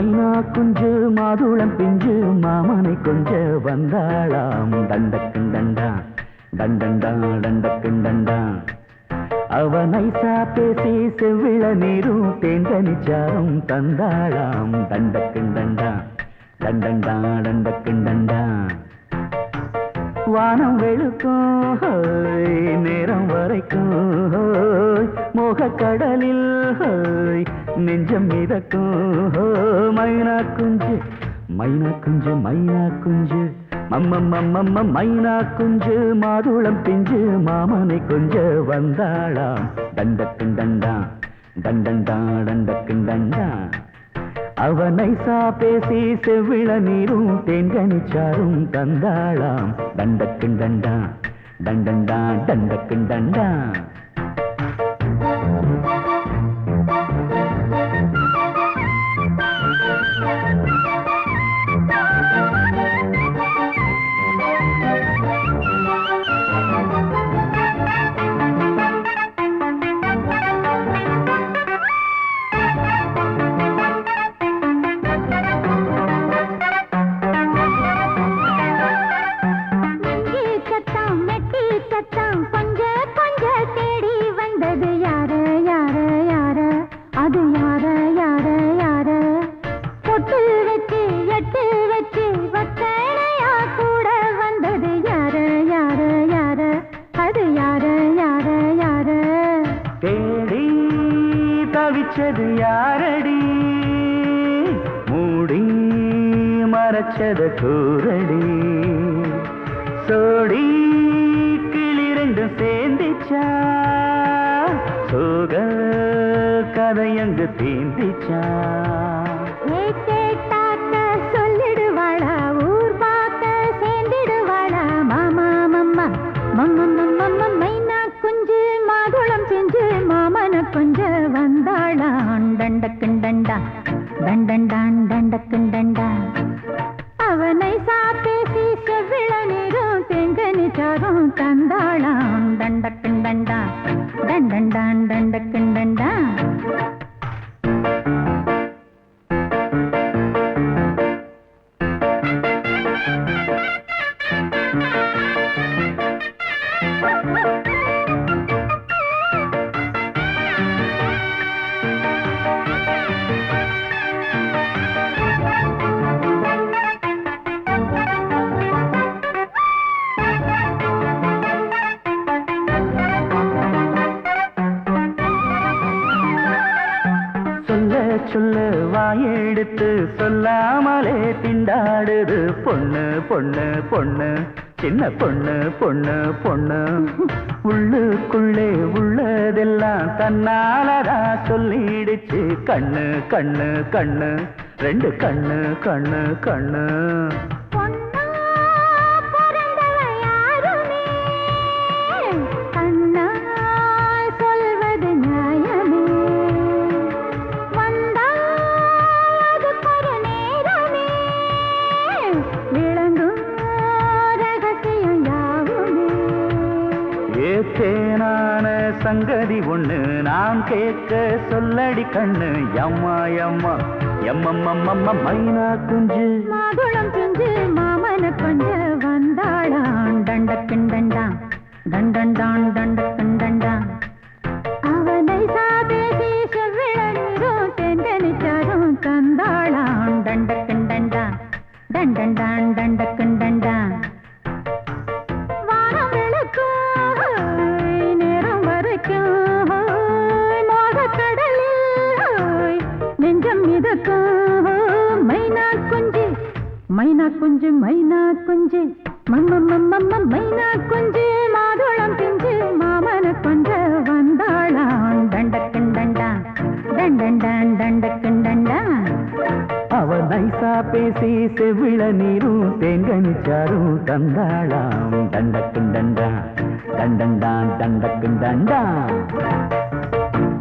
மைனா குஞ்சு மாதுளம் பிஞ்சு மாமனை கொஞ்ச வந்தாளாம். தண்டக்கும் தண்டா தண்டண்டா டண்டக்கும் தண்டா. அவனை சாப்பேசி பேசி செவ்விள நீரும் தேங்கனிச்சாரும் தந்தாளாம். தண்டக்கும் தண்டா தண்டண்டா டண்டக்கும் தண்டா. வானம் வெளுக்கும் நேரம் வரைக்கும். மோகக்கடலில் ஹோய், நெஞ்சம் மிதக்கும் மைனா குஞ்சு மைனா குஞ்சு மைனா குஞ்சு மம்மம்மம்மம்ம மைனா குஞ்சு மாதுளம் பிஞ்சு மாமனை கொஞ்ச வந்தாளாம். தண்டக்கும் தண்டா தண்டண்டா தண்டக்கும் தண்டா. அவனை சா பேசி செவ்விள நீரும் தேன்கனிச்சாரும் தந்தாளாம். தண்டக்கும் தண்டா தண்டண்டா தண்டக்கும் தண்டா. தவிச்சது யாரடி? மூடி மறைச்சத கூரடி சோடி கிளி சேர்ந்திச்சா? சோக கதையங்கு தீந்திச்சா? ஏ மாதுளம் செஞ்சு மாமன வந்தாளான் தண்டக்குண்டண்டா தண்டண்டான் தண்டக்குண்டண்டா. அவனை சாப்பேசி செவ்விள நீரும் தெங்கனி சாரும் தந்தாளான் தண்டக்குண்டண்டா தண்டண்டான் தண்டக்குண்டண்டா. சொல்லு வாயெடுத்து சொல்லாமலே திண்டாடுது. பொண்ணு பொண்ணு பொண்ணு சின்ன பொண்ணு பொண்ணு பொண்ணு. உள்ளுக்குள்ளே உள்ளதெல்லாம் தன்னாலதா சொல்லிடுச்சு. கண்ணு கண்ணு கண்ணு ரெண்டு கண்ணு கண்ணு கண்ணு. சங்கதி ஒண்ணு நாம் கேட்க சொல்லடி கண்ணு. எம்மா எம்மா எம்மம்மம்மம்ம மைனா குஞ்சு. மாதுளம் மைனா குஞ்சு மைனா குஞ்சு. மம்ம மைனா குஞ்சு. மாதுளம் பிஞ்சு மாமன கொஞ்ச வந்தாளாம். தண்டக்கிண்டண்டா தண்டண்டான் தண்டக்கிண்டண்டா அவ நைசா பேசி செவிழ நீரும் தேங்கனிச்சாரும் தந்தாளாம். தண்டக்குண்டண்டா தண்டண்டான் தண்டக்குண்டண்டா